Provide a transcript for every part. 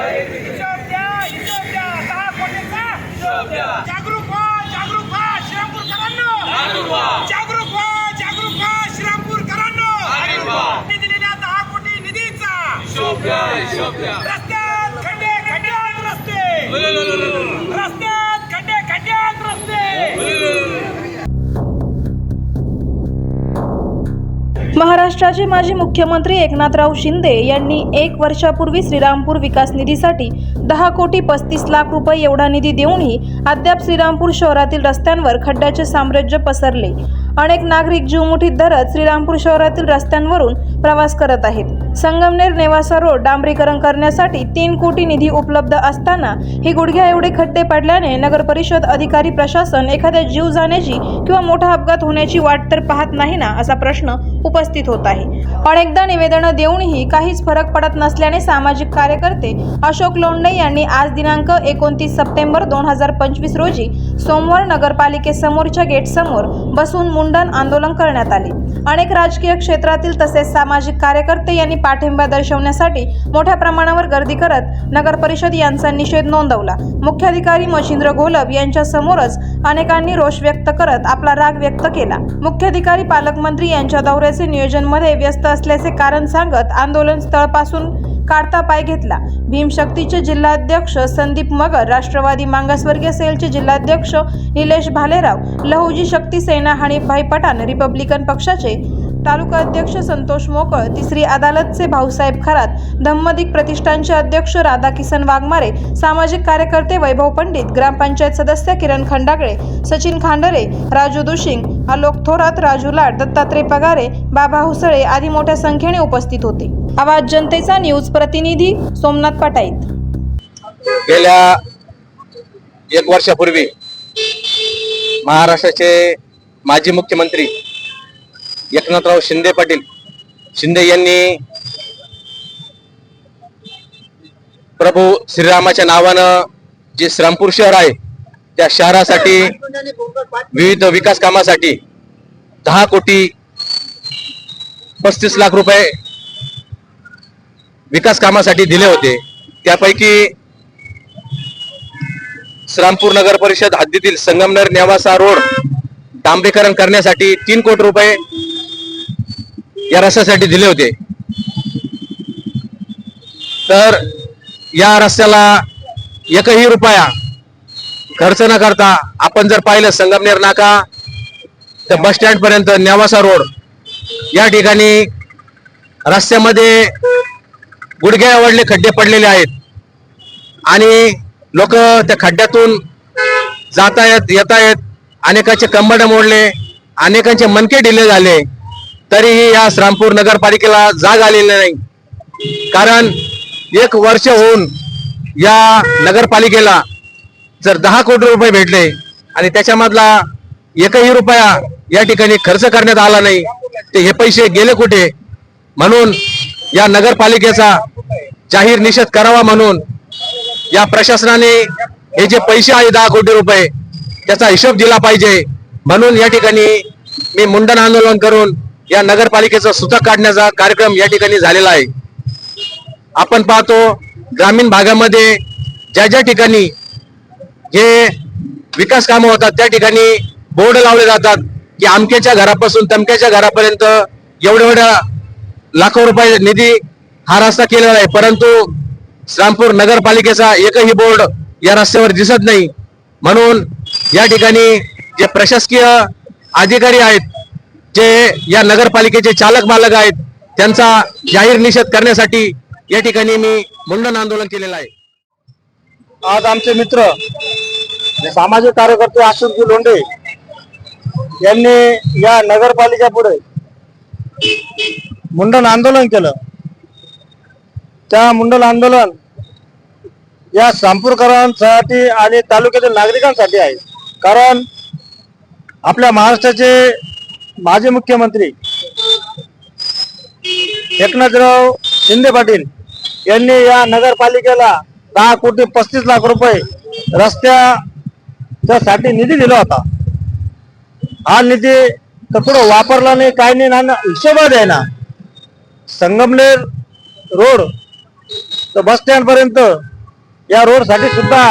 हिशोब द्या हिशोब द्या दहा कोटीचा जागरूक व्हा जागरूक व्हा श्रीरामपूरकरांनो. जागरूक व्हा जागरूक व्हा श्रीरामपूरकरांनो मी दिलेल्या दहा कोटी निधीचा महाराष्ट्राचे माजी मुख्यमंत्री एकनाथराव शिंदे यांनी एक वर्षापूर्वी श्रीरामपूर विकास निधीसाठी दहा कोटी पस्तीस लाख रुपये एवढा निधी देऊनही अद्याप श्रीरामपूर शहरातील रस्त्यांवर खड्ड्याचे साम्राज्य पसरले. अनेक नागरिक जीवमुठीत धरत श्रीरामपूर शहरातील रस्त्यांवरून प्रवास करत आहेत. संगमनेर नेवासा रोड डांबरीकरण करण्यासाठी तीन कोटी निधी उपलब्ध असताना ही गुडघ्या एवढे खड्डे पडल्याने नगर परिषद अधिकारी प्रशासन एखाद्या जीव जाण्याची किंवा मोठा अपघात होण्याची वाट तर पाहत नाही ना असा प्रश्न उपस्थित होत आहे. अनेकदा निवेदनं देऊनही काहीच फरक पडत नसल्याने सामाजिक कार्यकर्ते अशोक लोंढे यांनी आज दिनांक एकोणतीस सप्टेंबर दोन हजार पंचवीस रोजी सोमवार नगरपालिकेसमोरच्या गेटसमोर बसून मुंडन आंदोलन करण्यात आले. अनेक राजकीय क्षेत्रातील तसेच सामाजिक कार्यकर्ते यांनी पाठिंबा दर्शवण्यासाठी मोठ्या प्रमाणावर गर्दी करत नगर परिषद यांचा निषेध नोंदवला. मुख्याधिकारी मशिंद्र घोलप यांच्या समोरच अनेकांनी रोष व्यक्त करत आपला राग व्यक्त केला. मुख्याधिकारी पालकमंत्री यांच्या दौऱ्याचे नियोजनमध्ये व्यस्त असल्याचे कारण सांगत आंदोलन स्थळपासून काढता पाय घेतला. भीमशक्तीचे जिल्हाध्यक्ष संदीप मगर राष्ट्रवादी मागासवर्गीय सेलचे जिल्हाध्यक्ष निलेश भालेराव लहुजी शक्ती सेना हनीफभाई पठाण रिपब्लिकन पक्षाचे तालुका अध्यक्ष संतोष मोकळ तिसरी अदालतचे भाऊसाहेब खरात धम्मदिक प्रतिष्ठानचे अध्यक्ष राधाकिसन वाघमारे सामाजिक कार्यकर्ते वैभव पंडित ग्रामपंचायत सदस्य किरण खंडागळे सचिन खांडरे राजू दुशिंग आलोक थोरात राजू लाड दत्तात्रय पगारे बाबा हुसळे आदी मोठ्या संख्येने उपस्थित होते. आवाज जनतेचा न्यूज प्रतिनिधी सोमनाथ पटाईत. गेल्या एक वर्षापूर्वी महाराष्ट्राचे माजी मुख्यमंत्री एकनाथराव शिंदे पाटील. शिंदे यांनी प्रभू श्रीरामाच्या नावानं जे श्रामपूर शहर आहे त्या शहरासाठी विविध विकास कामासाठी दहा कोटी पस्तीस लाख रुपये विकास कामासाठी दिले होते. त्यापैकी श्रामपूर नगर परिषद हद्दीतील संगमनेर नेवासा रोड डांबरीकरण करण्यासाठी तीन कोटी रुपये या रस्त्यासाठी दिले होते. तर या रस्त्याला एकही रुपया खर्च न करता आपण जर पाहिलं संगमनेर नाका तर बस स्टँड पर्यंत नेवासा रोड या ठिकाणी रस्त्यामध्ये गुडघ्या आवडले खड्डे पडलेले आहेत. आणि लोक त्या खड्ड्यातून जातायत येतायत अनेकांचे कंबड मोडले अनेकांचे मनके ढिले झाले. तरीही या श्रामपूर नगरपालिकेला जाग आलेली नाही. कारण एक वर्ष होऊन या नगरपालिकेला जर दहा कोटी रुपये भेटले आणि त्याच्यामधला एकही रुपया या ठिकाणी खर्च करण्यात आला नाही ते हे पैसे गेले कुठे? म्हणून या नगरपालिकेचा जाहीर निषेध करावा म्हणून या प्रशासनाने हे जे पैसे आहे दहा कोटी रुपये त्याचा हिशोब दिला पाहिजे. म्हणून या ठिकाणी मी मुंडन आंदोलन करून या नगरपालिकेचा सुतक काढण्याचा कार्यक्रम या ठिकाणी झालेला आहे. आपण पाहतो ग्रामीण भागामध्ये ज्या ज्या ठिकाणी जे विकास कामं होतात त्या ठिकाणी बोर्ड लावले जातात की आमक्याच्या घरापासून तमक्याच्या घरापर्यंत एवढ्या एवढ्या लाखो रुपये निधी हा रस्ता केलेला आहे. परंतु श्रामपूर नगरपालिकेचा एकही बोर्ड या रस्त्यावर दिसत नाही. म्हणून या ठिकाणी जे प्रशासकीय अधिकारी आहेत जे या नगरपालिकेचे चालक मालक आहेत त्यांचा जाहीर निषेध करण्यासाठी या ठिकाणी मी मुंडन आंदोलन केलेलं आहे. आज आमचे मित्र सामाजिक कार्यकर्ते आशुरजी लोंढे यांनी या नगरपालिका पुढे मुंडन आंदोलन केलं. त्या मुंडन आंदोलन या श्रामपूरकरांसाठी आणि तालुक्यातील नागरिकांसाठी आहे. कारण आपल्या महाराष्ट्राचे माजी मुख्यमंत्री एकनाथराव शिंदे पाटील यांनी या नगरपालिकेला दहा कोटी पस्तीस लाख रुपये रस्त्याच्या साठी निधी दिला होता. हा निधी तर वापरला नाही काय नाही ना हिशोबात आहे ना. संगमनेर रोड तर बस स्टँड पर्यंत या रोडसाठी सुद्धा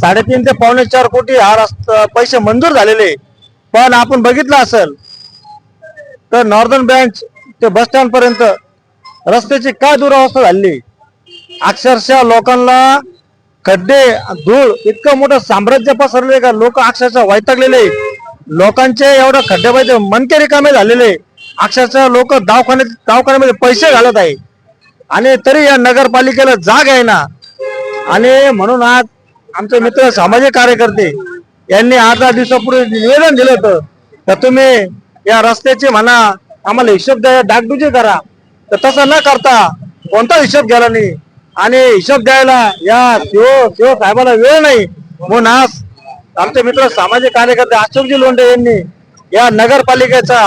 साडेतीन ते पावणे चार कोटी हा रस्ता पैसे मंजूर झालेले. पण आपण बघितलं असेल तर नॉर्दर्न ब्रँच ते बस स्टँड पर्यंत रस्त्याची काय दुरावस्था झाली? अक्षरशः लोकांना खड्डे धूळ इतकं मोठं साम्राज्य पसरले का? लोक अक्षरशः वैतागलेले. लोकांचे एवढं खड्ड्यामध्ये मनके रिकामे झालेले. अक्षरशः लोक दवाखान्यात दवाखान्यामध्ये पैसे घालत आहे. आणि तरी या नगरपालिकेला जाग आहे ना? आणि म्हणून आज आमचे मित्र सामाजिक कार्यकर्ते यांनी आठ दहा दिवसापूर्वी निवेदन दिलं होतं. तर तुम्ही या रस्त्याचे म्हणा आम्हाला हिशोब द्या डागडुजी करा. तर तसं न करता कोणता हिशोब घ्यायला नाही. आणि हिशोब द्यायला या शिव शिव साहेबाला वेळ नाही. म्हणून आज आमचे मित्र सामाजिक कार्यकर्ते अशोकजी लोंढे यांनी या नगरपालिकेचा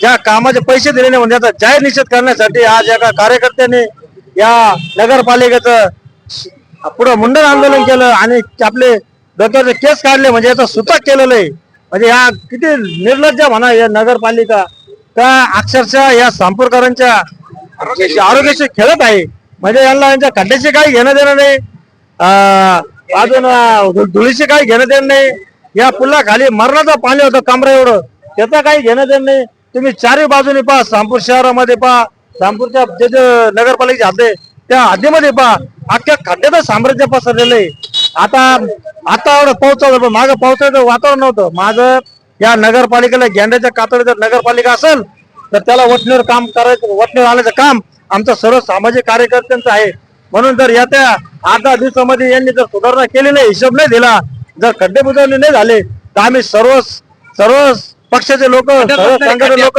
ज्या कामाचे पैसे दिले नाही म्हणजे याचा जाहीर निषेध करण्यासाठी आज एका कार्यकर्त्याने या नगरपालिकेचं पुढं मुंडन आंदोलन केलं आणि आपले डोक्याचे केस काढले म्हणजे याचं सुतक केलेलं आहे. म्हणजे या किती निर्लज्ज म्हणा या नगरपालिका. का अक्षरशः या सांपूरकरांच्या आरोग्याशी खेळत आहे. म्हणजे यांना यांच्या खड्ड्याशी काही घेणं देणं नाही. अजून धुळीशी काही घेणं देणं नाही. या पुला खाली मरणाचं पाणी होतं कमरा एवढं. त्याचं काही घेणं देणं नाही. तुम्ही चारही बाजूने पहा सांपूर शहरामध्ये पहा सांपूरच्या जे जे नगरपालिकेचे हद्दे त्या हद्दीमध्ये पहा. अख्ख्या खड्ड्याचं साम्राज्य पसरलेलं आहे. आता आता एवढं पाऊस मागं पावसाचं वातावरण नव्हतं. माझं या नगरपालिकेला गेंड्याच्या कातडी जर नगरपालिका असेल तर त्याला वटणीवर काम करायचं वटणीवर आणायचं काम आमचं सर्व सामाजिक कार्यकर्त्यांचं आहे. म्हणून जर येत्या आठ दहा दिवसामध्ये यांनी जर सुधारणा केली नाही हिशोब नाही दिला जर खड्डे बुजवणे नाही झाले तर आम्ही सर्व सर्व पक्षाचे लोक सर्व संघटने लोक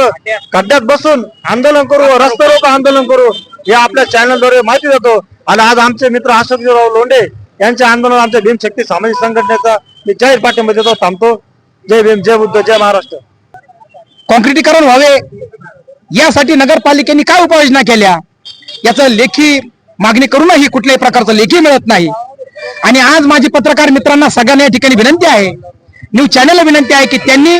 खड्ड्यात बसून आंदोलन करू रस्ते रोको आंदोलन करू हे आपल्या चॅनलद्वारे माहिती देतो आणि आज आमचे मित्र अशोकजीराव लोंढे यांच्या आंदोलन आमच्या भीमशक्ती सामाजिक संघटनेचा मी जाहीर पाठिंबा देतो थांबतो. जय भीम जय बुद्ध जय महाराष्ट्र. कॉन्क्रिटीकरण व्हावे. यासाठी नगरपालिकेने काय उपाययोजना केल्या? याचं लेखी मागणी करूनही कुठल्याही प्रकारचं लेखी मिळत नाही. आणि आज माझी पत्रकार मित्रांना सगळ्यांना या ठिकाणी विनंती आहे न्यूज चॅनलला विनंती आहे की त्यांनी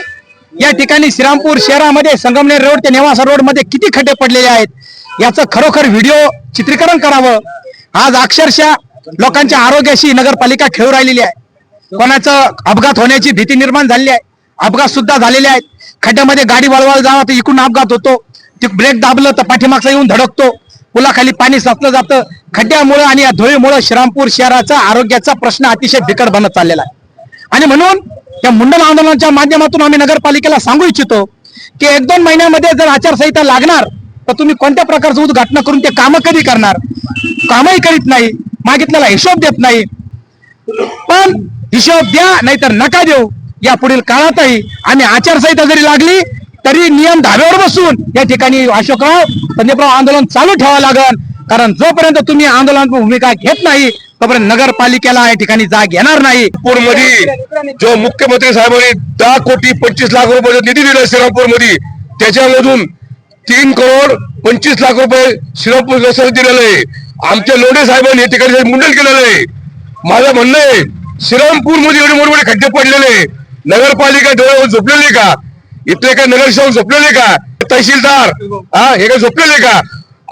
या ठिकाणी श्रीरामपूर शहरामध्ये संगमनेर रोड ते नेवासा रोडमध्ये किती खड्डे पडलेले आहेत याचं खरोखर व्हिडिओ चित्रीकरण करावं. आज अक्षरशः लोकांच्या आरोग्याशी नगरपालिका खेळू राहिलेली आहे. कोणाचं अपघात होण्याची भीती निर्माण झालेली आहे. अपघात सुद्धा झालेले आहेत. खड्ड्यामध्ये गाडी वळवायला जावा तर इकडून अपघात होतो. ते ब्रेक दाबलं तर पाठीमागचा येऊन धडकतो. पुलाखाली पाणी साचलं जातं. खड्ड्यामुळे आणि या धुळीमुळे श्रीरामपूर शहराचा आरोग्याचा प्रश्न अतिशय बिकट बनत चाललेला आहे. आणि म्हणून या मुंडन आंदोलनाच्या माध्यमातून आम्ही नगरपालिकेला सांगू इच्छितो की एक दोन महिन्यामध्ये जर आचारसंहिता लागणार तर तुम्ही कोणत्या प्रकारचं उद्घाटन करून ते कामं कधी करणार? कामही करीत नाही. मागितलेला हिशोब देत नाही. पण हिशोब द्या नाहीतर नका देऊ. या पुढील काळातही आणि आचारसंहिता जरी लागली तरी नियम धाब्यावर बसून या ठिकाणी अशोकराव संदीपराव आंदोलन चालू ठेवावं लागल कारण जोपर्यंत तुम्ही आंदोलन भूमिका घेत नाही तोपर्यंत नगरपालिकेला या ठिकाणी जाग येणार नाही. मध्ये जो मुख्यमंत्री साहेबांनी दहा कोटी पंचवीस लाख रुपये निधी दिला श्रीरामपूरमध्ये त्याच्यामधून तीन करोड पंचवीस लाख रुपये शिरोपूर विकासाला दिलेलं आहे. आमच्या लोढे साहेबांनी तिकडे मुंडल केलेलं आहे. माझं म्हणणं आहे श्रीरामपूरमध्ये एवढे मोठे मोठे खड्डे पडलेले नगरपालिका डोळ्यावर झोपलेली का? इथले काय नगरसेवक झोपलेले का? तहसीलदार हा हे काय झोपलेले का?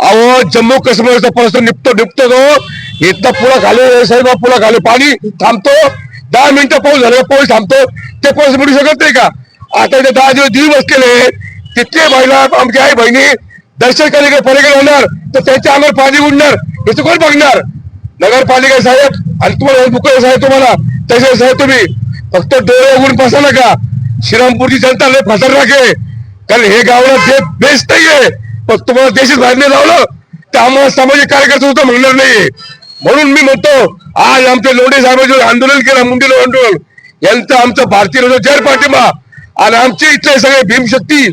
अहो जम्मू काश्मीरचा प्रश्न निपतो निपतो तो. इथं पुला खाली साहेब पुला खाली पाणी थांबतो. दहा मिनिटं पाऊस झाला पाऊस थांबतो. ते पाऊस मिळू शकत नाही का? आता इथे दहा दिवस दिवस बसलेले तिथले महिला आमच्या आई बहिणी दर्शन करायला पलीकडे होणार तर त्यांच्या अंगावर पाणी उडणार याचं कोण बघणार? नगरपालिका साहेब आणि तुम्हाला मुख्य साहेब तुम्हाला तसे साहेब तुम्ही फक्त डोळे उघडून फसा नका. श्रीरामपूरची जनता लय फसरनाक आहे. कारण हे गावाला जे बेस्ट नाहीये पण तुम्हाला देशीच बाहेर नाही लावलं. तर आम्हाला सामाजिक कार्यकर्ता सुद्धा म्हणणार नाहीये. म्हणून मी म्हणतो आज आमचे लोढे साहेबांचे आंदोलन केलं मुंडीलो आंदोलन. यांचं आमचं भारतीय जनता जाहीर पाठिंबा. आणि आमचे इथले सगळे भीमशक्ती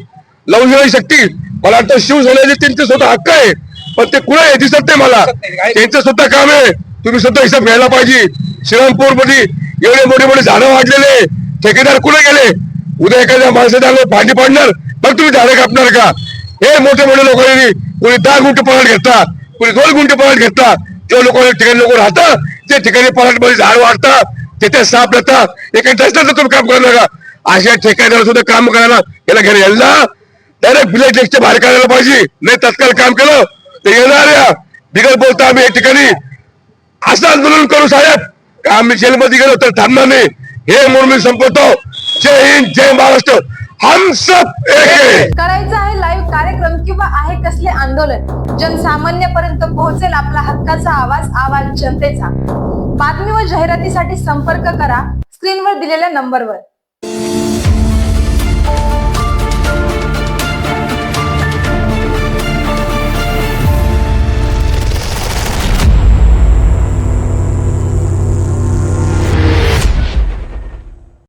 लवजनाई शक्ती मला वाटतं शिवसेनेचे त्यांचे स्वतः हक्क आहे. पण ते कुणा आहे दिसत नाही मला. त्यांचं सुद्धा काम आहे. तुम्ही सुद्धा हिसाब घ्यायला पाहिजे. श्रीरामपूरमध्ये एवढे मोठे मोठे झाडं वाढलेले. ठेकेदार कुठे गेले? उद्या एखाद्या माणसाच्या भांडी पाडणार. मग तुम्ही झाडं कापणार का? हे मोठे मोठे लोकांनी कोणी दहा गुंठे पराठ घेतात. कोणी दोन गुंठे पलाट घेतला जो लोक ठिकाणी लोक राहतात त्या ठिकाणी पलाट झाड वाढतात. तिथे साप येतात एका तुम्ही काम करणार का? अशा ठेकेदार सुद्धा काम करायला याला घरी यांना डायरेक्ट विलेज डेस्कच्या बाहेर काढायला पाहिजे नाही तत्काळ काम केलं तर येणार या बिगर बोलता आम्ही या ठिकाणी असं आंदोलन करू साहेब का आम्ही जेलमध्ये गेलो तर थांबणार नाही हे म्हणून मी संपवतो जय हिंद जय महाराष्ट्र हम सब एक करायचं आहे लाईव्ह कार्यक्रम किंवा आहे कसले आंदोलन? जनसामान्यपर्यंत पोहोचेल आपला हक्काचा आवाज आवाज जनतेचा. बातमी व जाहिरातीसाठी संपर्क करा. स्क्रीनवर दिलेल्या नंबरवर